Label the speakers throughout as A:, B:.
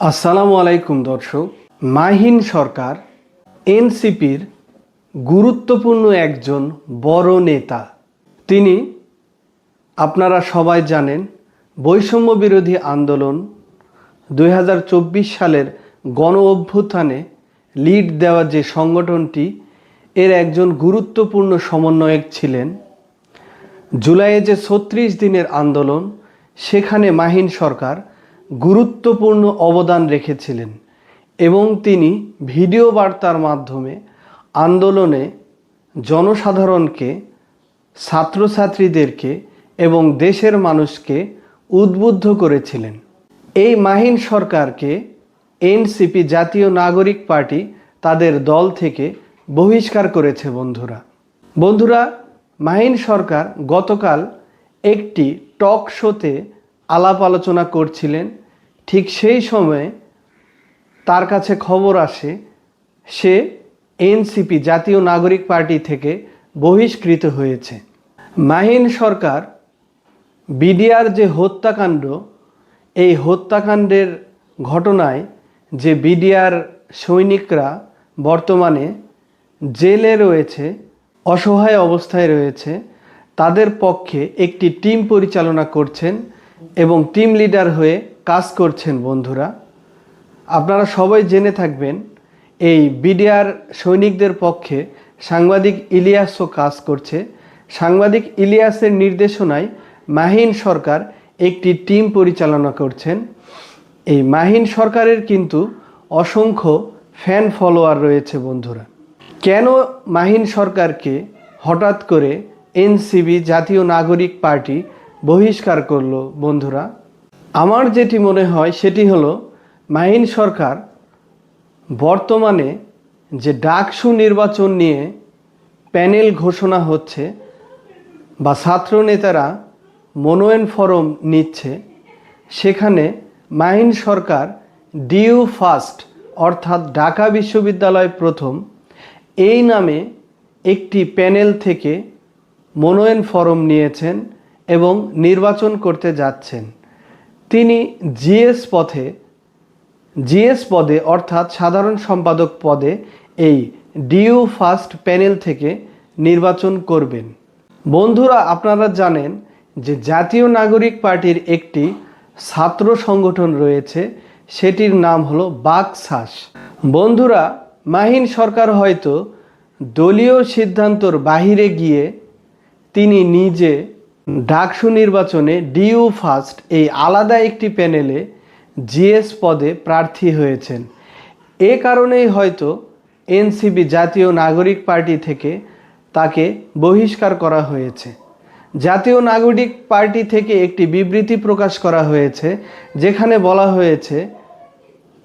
A: আসসালামু আলাইকুম দর্শক, মাহিন সরকার, এনসিপির গুরুত্বপূর্ণ একজন বড় নেতা। তিনি, আপনারা সবাই জানেন, বৈষম্য বিরোধী আন্দোলন দু হাজার চব্বিশ সালের গণ অভ্যুত্থানে লিড দেওয়া যে সংগঠনটি, এর একজন গুরুত্বপূর্ণ সমন্বয়ক ছিলেন। জুলাইয়ে যে ছত্রিশ দিনের আন্দোলন, সেখানে মাহিন সরকার গুরুত্বপূর্ণ অবদান রেখেছিলেন এবং তিনি ভিডিও বার্তার মাধ্যমে আন্দোলনে জনসাধারণকে, ছাত্রছাত্রীদেরকে এবং দেশের মানুষকে উদ্বুদ্ধ করেছিলেন। এই মাহিন সরকারকে এনসিপি জাতীয় নাগরিক পার্টি তাদের দল থেকে বহিষ্কার করেছে বন্ধুরা। বন্ধুরা, মাহিন সরকার গতকাল একটি টক শোতে আলাপ আলোচনা করছিলেন ঠিক সেই সময়ে তার কাছে খবর আসে, সে এনসিপি, জাতীয় নাগরিক পার্টি থেকে বহিষ্কৃত হয়েছে। মাহিন সরকার, বিডিআর যে হত্যাকাণ্ড, এই হত্যাকাণ্ডের ঘটনায় যে বিডিআর সৈনিকরা বর্তমানে জেলে রয়েছে, অসহায় অবস্থায় রয়েছে, তাদের পক্ষে একটি টিম পরিচালনা করছেন এবং টিম লিডার হয়ে কাজ করছেন বন্ধুরা। আপনারা সবাই জেনে থাকবেন, এই বিডিআর সৈনিকদের পক্ষে সাংবাদিক ইলিয়াসও কাজ করছে। সাংবাদিক ইলিয়াসের নির্দেশনায় মাহিন সরকার একটি টিম পরিচালনা করছেন। এই মাহিন সরকারের কিন্তু অসংখ্য ফ্যান ফলোয়ার রয়েছে বন্ধুরা। কেন মাহিন সরকারকে হঠাৎ করে এনসিবি জাতীয় নাগরিক পার্টি বহিষ্কার করল, বন্ধুরা। আমার যেটি মনে হয়, সেটি হলো, মাহিন সরকার বর্তমানে যে ডাকসু নির্বাচন নিয়ে প্যানেল ঘোষণা হচ্ছে বা ছাত্র নেতারা মনোনয়ন ফরম নিচ্ছে, সেখানে মাহিন সরকার ডিউ ফার্স্ট, অর্থাৎ ঢাকা বিশ্ববিদ্যালয় প্রথম, এই নামে একটি প্যানেল থেকে মনোনয়ন ফরম নিয়েছেন। এবং নির্বাচন করতে যাচ্ছেন। তিনি জিএস পথে, জিএস পদে অর্থাৎ সাধারণ সম্পাদক পদে এই ডিউ ফার্স্ট প্যানেল থেকে নির্বাচন করবেন। বন্ধুরা, আপনারা জানেন যে জাতীয় নাগরিক পার্টির একটি ছাত্র সংগঠন রয়েছে, সেটির নাম হলো বাকশাস বন্ধুরা, মাহিন সরকার হয়তো দলীয় সিদ্ধান্তর বাহিরে গিয়ে তিনি নিজে ডাকসু নির্বাচনে ডিউ ফার্স্ট এই আলাদা একটি প্যানেলে জিএস পদে প্রার্থী হয়েছেন। এ কারণেই হয়তো এনসিবি জাতীয় নাগরিক পার্টি থেকে তাকে বহিষ্কার করা হয়েছে। জাতীয় নাগরিক পার্টি থেকে একটি বিবৃতি প্রকাশ করা হয়েছে, যেখানে বলা হয়েছে,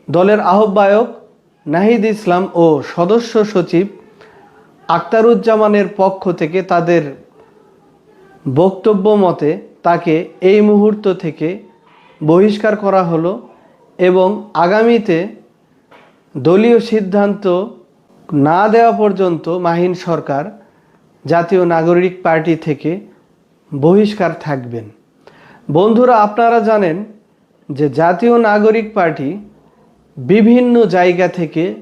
A: দলের আহ্বায়ক নাহিদ ইসলাম ও সদস্য সচিব আক্তারুজ্জামানের পক্ষ থেকে তাদের বক্তব্য মতে তাকে এই মুহূর্ত থেকে বহিষ্কার করা হলো এবং আগামীতে দলীয় সিদ্ধান্ত না দেওয়া পর্যন্ত মাহিন সরকার জাতীয় নাগরিক পার্টি থেকে বহিষ্কার থাকবেন। বন্ধুরা, আপনারা জানেন যে জাতীয় নাগরিক পার্টি বিভিন্ন জায়গা থেকে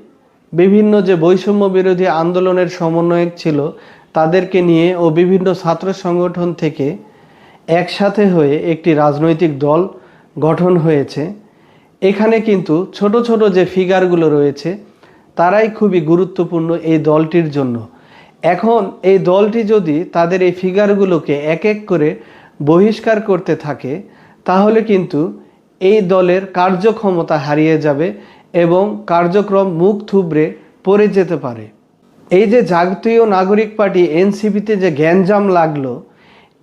A: বিভিন্ন যে বৈষম্য বিরোধী আন্দোলনের সমন্বয়ক ছিল তাদেরকে নিয়ে ও বিভিন্ন ছাত্র সংগঠন থেকে একসাথে হয়ে একটি রাজনৈতিক দল গঠন হয়েছে। এখানে কিন্তু ছোট ছোট যে ফিগারগুলো রয়েছে, তারাই খুবই গুরুত্বপূর্ণ এই দলটির জন্য। এখন এই দলটি যদি তাদের এই ফিগারগুলোকে এক এক করে বহিষ্কার করতে থাকে, তাহলে কিন্তু এই দলের কার্যক্ষমতা হারিয়ে যাবে এবং কার্যক্রম মুখ থুবড়ে পড়ে যেতে পারে। এই যে জাতীয় নাগরিক পার্টি এনসিপিতে যে গ্যাঞ্জাম লাগল,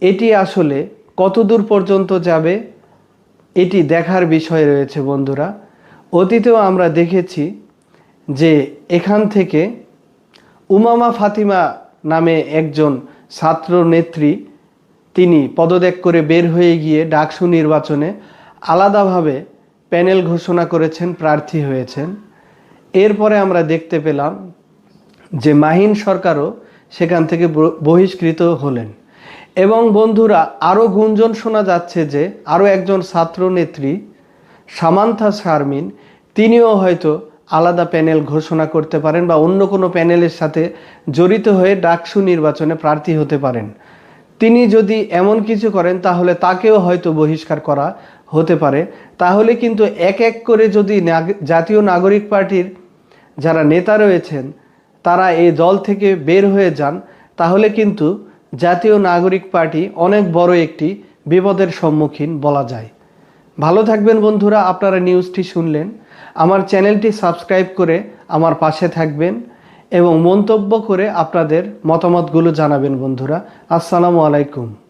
A: এটি আসলে কতদূর পর্যন্ত যাবে, এটি দেখার বিষয় রয়েছে বন্ধুরা। অতীতেও আমরা দেখেছি যে এখান থেকে উমামা ফাতিমা নামে একজন ছাত্র নেত্রী, তিনি পদত্যাগ করে বের হয়ে গিয়ে ডাকসু নির্বাচনে আলাদাভাবে প্যানেল ঘোষণা করেছেন, প্রার্থী হয়েছেন। এরপরে আমরা দেখতে পেলাম যে মাহিন সরকারও সেখান থেকে বহিষ্কৃত হলেন। এবং বন্ধুরা আরও গুঞ্জন শোনা যাচ্ছে যে আরও একজন ছাত্র নেত্রী সামান্থা শারমিন, তিনিও হয়তো আলাদা প্যানেল ঘোষণা করতে পারেন বা অন্য কোনো প্যানেলের সাথে জড়িত হয়ে ডাকসু নির্বাচনে প্রার্থী হতে পারেন। তিনি যদি এমন কিছু করেন, তাহলে তাকেও হয়তো বহিষ্কার করা হতে পারে। তাহলে কিন্তু এক এক করে যদি জাতীয় নাগরিক পার্টির যারা নেতা রয়েছেন তারা এই দল থেকে বের হয়ে যান, তাহলে কিন্তু জাতীয় নাগরিক পার্টি অনেক বড় একটি বিপদের সম্মুখীন বলা যায়। ভালো থাকবেন বন্ধুরা, আপনারা নিউজটি শুনলেন। আমার চ্যানেলটি সাবস্ক্রাইব করে আমার পাশে থাকবেন এবং মন্তব্য করে আপনাদের মতামতগুলো জানাবেন বন্ধুরা। আসসালামু আলাইকুম।